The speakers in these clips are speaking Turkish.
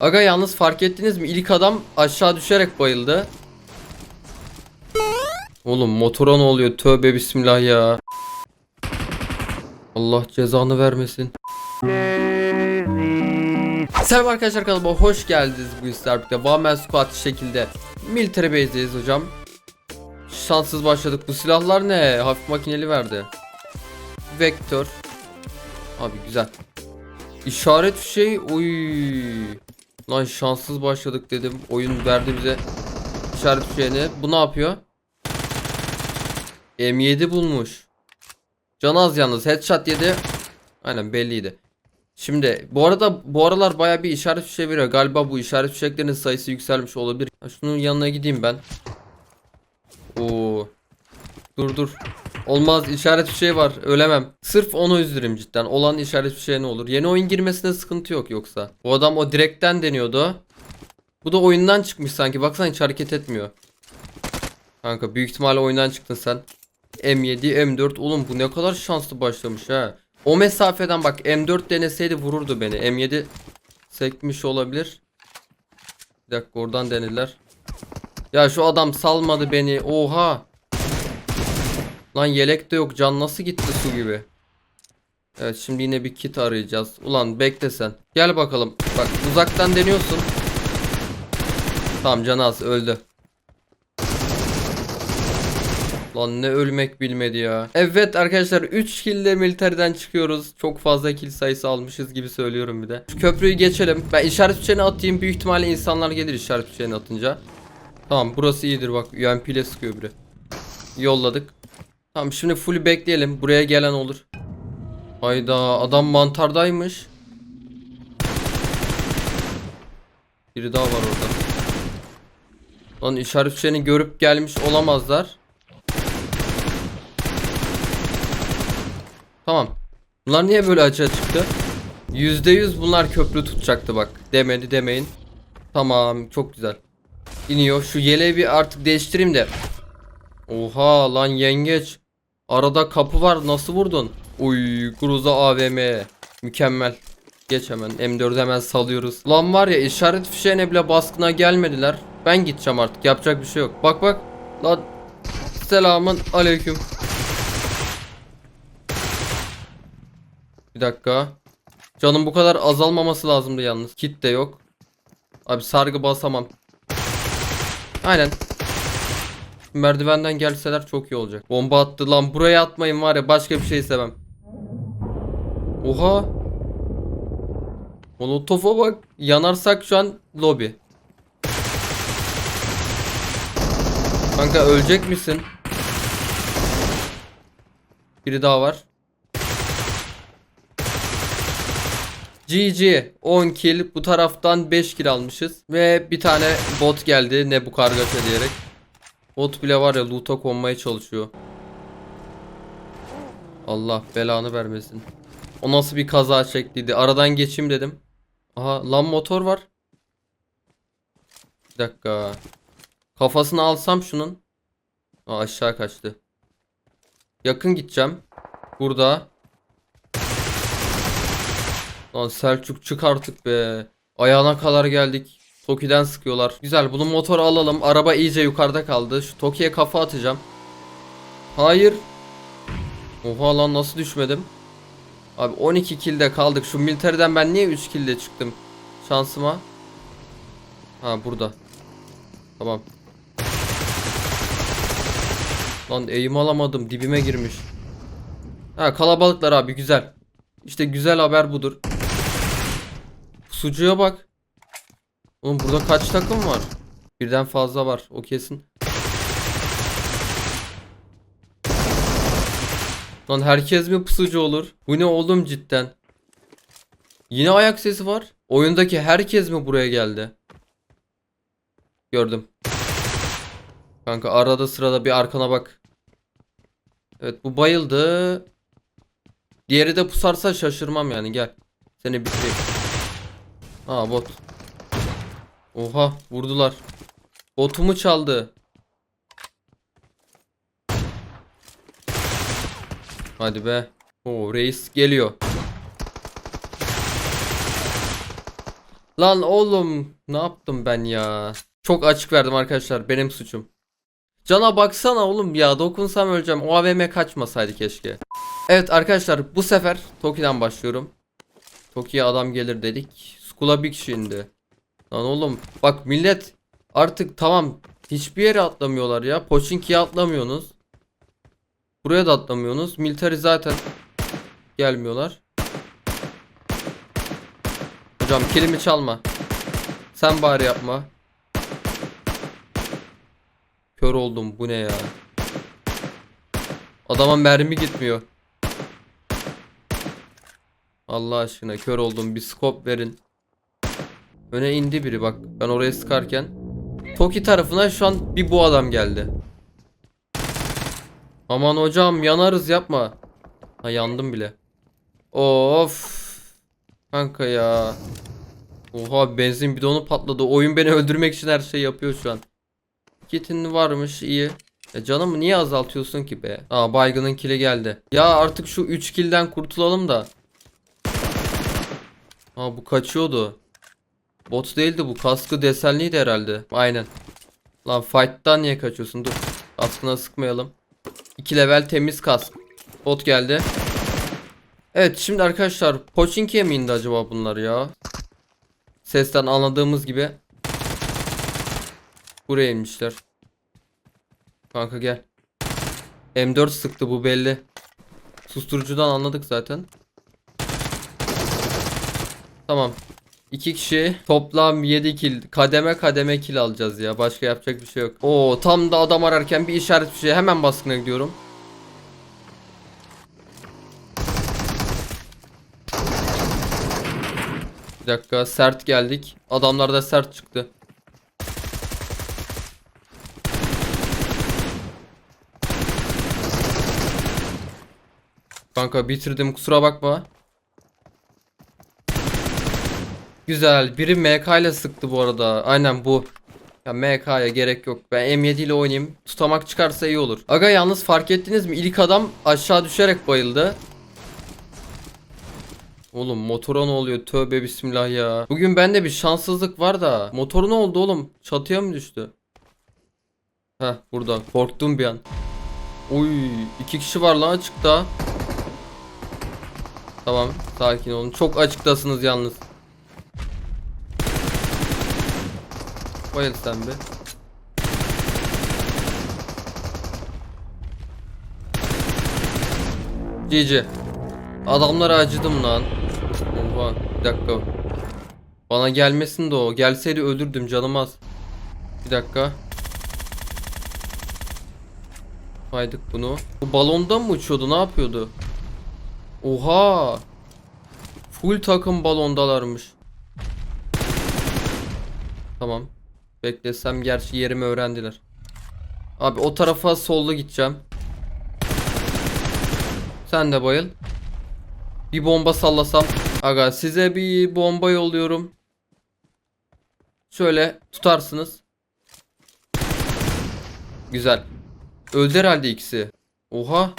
Aga yalnız fark ettiniz mi? İlk adam aşağı düşerek bayıldı. Oğlum motora ne oluyor? Tövbe bismillah ya. Allah cezanı vermesin. Selam arkadaşlar kanalıma hoş geldiniz bu sizlerle birlikte. One şekilde Military Base'deyiz hocam. Şanssız başladık. Bu silahlar ne? Hafif makineli verdi. Vektör. Abi güzel. İşaret şey. Uy. Lan şanssız başladık dedim. Oyun verdi bize işaret şeyini. Bu ne yapıyor? M7 bulmuş. Can az yalnız. Headshot yedi. Aynen belliydi. Şimdi bu arada bu aralar baya bir işaret fişeği veriyor. Galiba bu işaret fişeklerinin sayısı yükselmiş olabilir. Şunun yanına gideyim ben. Oo. Dur dur. Olmaz işaret fişeği var. Ölemem. Sırf onu üzülürüm cidden. Olan işaret fişeği ne olur? Yeni oyun girmesine sıkıntı yok yoksa. Bu adam o direkten deniyordu. Bu da oyundan çıkmış sanki. Baksana hiç hareket etmiyor. Kanka büyük ihtimalle oyundan çıktın sen. M7, M4. Oğlum bu ne kadar şanslı başlamış ha. O mesafeden bak M4 deneseydi vururdu beni. M7 sekmiş olabilir. Bir dakika oradan denediler. Ya şu adam salmadı beni. Oha. Lan yelek de yok. Can nasıl gitti su gibi. Evet şimdi yine bir kit arayacağız. Ulan bekle sen. Gel bakalım. Bak uzaktan deniyorsun. Tamam can az öldü. Lan ne ölmek bilmedi ya. Evet arkadaşlar 3 kill ile militeriden çıkıyoruz. Çok fazla kill sayısı almışız gibi söylüyorum bir de. Şu köprüyü geçelim. Ben işaret fişeğini atayım. Büyük ihtimalle insanlar gelir işaret fişeğini atınca. Tamam burası iyidir bak. UMP ile sıkıyor biri. Yolladık. Tamam şimdi full bekleyelim. Buraya gelen olur. Hayda adam mantardaymış. Biri daha var orada. Lan işaret fişeğini görüp gelmiş olamazlar. Tamam. Bunlar niye böyle açığa çıktı? %100 bunlar köprü tutacaktı bak. Demedi demeyin. Tamam çok güzel. İniyor. Şu yeleği bir artık değiştireyim de. Oha lan yengeç. Arada kapı var nasıl vurdun? Uy Gruza AVM. Mükemmel. Geç hemen M4'ü hemen salıyoruz. Lan var ya işaret fişeğine bile baskına gelmediler. Ben gideceğim artık yapacak bir şey yok. Bak bak. Lan selamın aleyküm. Bir dakika. Canım bu kadar azalmaması lazımdı yalnız. Kit de yok. Abi sargı basamam. Aynen. Merdivenden gelseler çok iyi olacak. Bomba attı lan buraya atmayın var ya başka bir şey istemem. Oha. Molotof'a bak. Yanarsak şu an lobi. Kanka ölecek misin? Biri daha var. GG 10 kill bu taraftan 5 kill almışız ve bir tane bot geldi ne bu kargaşa diyerek Bot bile var ya loot'a konmaya çalışıyor. Allah belanı vermesin. O nasıl bir kaza şekliydi aradan geçeyim dedim. Aha lan motor var. Bir dakika. Kafasını alsam şunun. Aa, aşağı kaçtı. Yakın gideceğim. Burada. Lan Selçuk çık artık be. Ayağına kadar geldik. Toki'den sıkıyorlar. Güzel bunu motor alalım. Araba iyice yukarıda kaldı. Şu Toki'ye kafa atacağım. Hayır. Oha lan nasıl düşmedim? Abi 12 kilde kaldık. Şu militeriden ben niye 3 kilde çıktım? Şansıma. Ha burada. Tamam. Lan eğim alamadım. Dibime girmiş. Ha kalabalıklar abi güzel. İşte güzel haber budur. Sucuya bak. Oğlum burada kaç takım var? Birden fazla var. O kesin. Lan herkes mi pusucu olur? Bu ne oğlum cidden? Yine ayak sesi var. Oyundaki herkes mi buraya geldi? Gördüm. Kanka arada sırada bir arkana bak. Evet bu bayıldı. Diğeri de pusarsa şaşırmam yani gel. Seni bitireyim. Aa bot. Oha vurdular. Botumu çaldı. Hadi be. Oo reis geliyor. Lan oğlum ne yaptım ben ya? Çok açık verdim arkadaşlar benim suçum. Cana baksana oğlum ya dokunsam öleceğim. O AVM kaçmasaydı keşke. Evet arkadaşlar bu sefer Toki'den başlıyorum. Toki'ye adam gelir dedik. Skull'a bir kişi indi. Lan oğlum bak millet artık tamam hiçbir yere atlamıyorlar ya. Pochinki'ye atlamıyorsunuz. Buraya da atlamıyorsunuz. Military zaten gelmiyorlar. Hocam kilimi çalma. Sen bari yapma. Kör oldum. Bu ne ya? Adama mermi gitmiyor. Allah aşkına kör oldum. Bir scope verin. Öne indi biri bak. Ben oraya sıkarken. Toki tarafına şu an bir bu adam geldi. Aman hocam yanarız yapma. Ha yandım bile. Of. Kanka ya. Oha benzin bidonu patladı. Oyun beni öldürmek için her şeyi yapıyor şu an. Kitin varmış iyi. E canımı niye azaltıyorsun ki be? Aa baygının kili geldi. Ya artık şu 3 kilden kurtulalım da. Aa bu kaçıyordu. Bot değildi bu. Kaskı desenliydi herhalde. Aynen. Lan fight'tan niye kaçıyorsun? Dur. Kaskına sıkmayalım. 2 level temiz kask. Bot geldi. Evet şimdi arkadaşlar Pochinki'ye mi indi acaba bunlar ya? Sesten anladığımız gibi. Buraya inmişler. Kanka gel. M4 sıktı bu belli. Susturucudan anladık zaten. Tamam. İki kişi toplam 7 kill. Kademe kademe kill alacağız ya. Başka yapacak bir şey yok. Oo tam da adam ararken bir işaret bir şey. Hemen baskına gidiyorum. Bir dakika sert geldik. Adamlar da sert çıktı. Kanka bitirdim kusura bakma. Güzel. Biri MK ile sıktı bu arada. Aynen bu. Ya MK'ya gerek yok. Ben M7 ile oynayayım. Tutamak çıkarsa iyi olur. Aga yalnız fark ettiniz mi? İlk adam aşağı düşerek bayıldı. Oğlum motora ne oluyor? Tövbe bismillah ya. Bugün bende bir şanssızlık var da. Motor ne oldu oğlum? Çatıya mı düştü? Heh burada. Korktum bir an. Uy iki kişi var lan açıkta. Tamam sakin olun. Çok açıktasınız yalnız. Bayıl sen be. GG. Adamlara acıdım lan. Oha bir dakika. Bana gelmesin de o. Gelseydi öldürdüm canım az. Bir dakika. Haydık bunu. Bu balondan mı uçuyordu? Ne yapıyordu? Oha. Full takım balondalarmış. Tamam. Beklesem gerçi yerimi öğrendiler. Abi o tarafa solda gideceğim. Sen de bayıl. Bir bomba sallasam. Aga size bir bomba yolluyorum. Şöyle tutarsınız. Güzel. Öldü herhalde ikisi. Oha.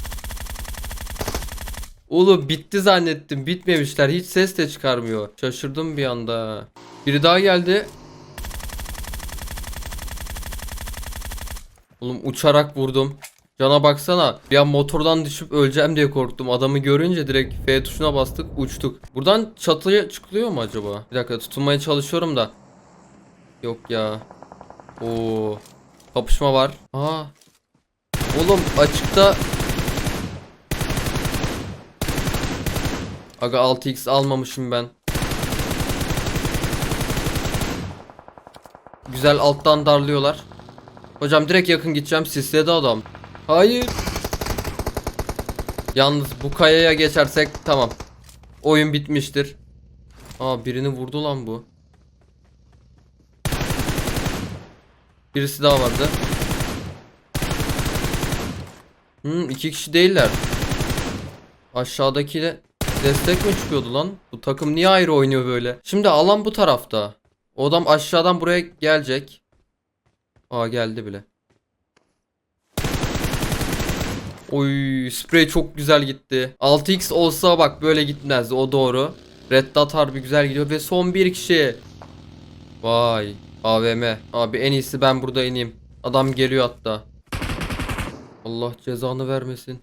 Oğlum bitti zannettim. Bitmemişler. Hiç ses de çıkarmıyor. Şaşırdım bir anda. Biri daha geldi. Oğlum uçarak vurdum. Cana baksana. An motordan düşüp öleceğim diye korktum. Adamı görünce direkt F tuşuna bastık uçtuk. Buradan çatıya çıkılıyor mu acaba? Bir dakika tutunmaya çalışıyorum da. Yok ya. Oo. Kapışma var. Aa. Oğlum açıkta Aga 6x almamışım ben. Güzel alttan darlıyorlar. Hocam direkt yakın gideceğim. Sisledi adam. Hayır. Yalnız bu kayaya geçersek tamam. Oyun bitmiştir. Aa birini vurdu lan bu. Birisi daha vardı. Hmm iki kişi değiller. Aşağıdaki de destek mi çıkıyordu lan? Bu takım niye ayrı oynuyor böyle? Şimdi alan bu tarafta. O adam aşağıdan buraya gelecek. Aa geldi bile. Oy sprey çok güzel gitti. 6x olsa bak böyle gitmezdi o doğru. Red Dot harbi güzel gidiyor ve son bir kişi. Vay AVM. Abi en iyisi ben burada ineyim. Adam geliyor hatta. Allah cezanı vermesin.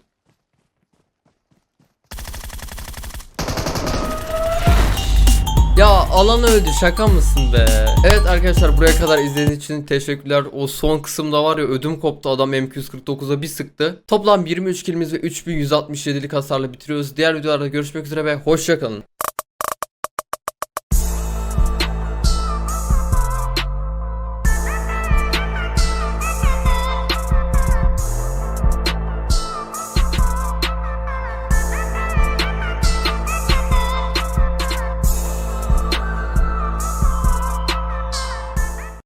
Ya alan öldü şaka mısın be? Evet arkadaşlar buraya kadar izlediğiniz için teşekkürler. O son kısımda var ya ödüm koptu adam M249'a bir sıktı. Toplam 23 kilimiz ve 3167'lik hasarla bitiriyoruz. Diğer videolarda görüşmek üzere ve hoşçakalın.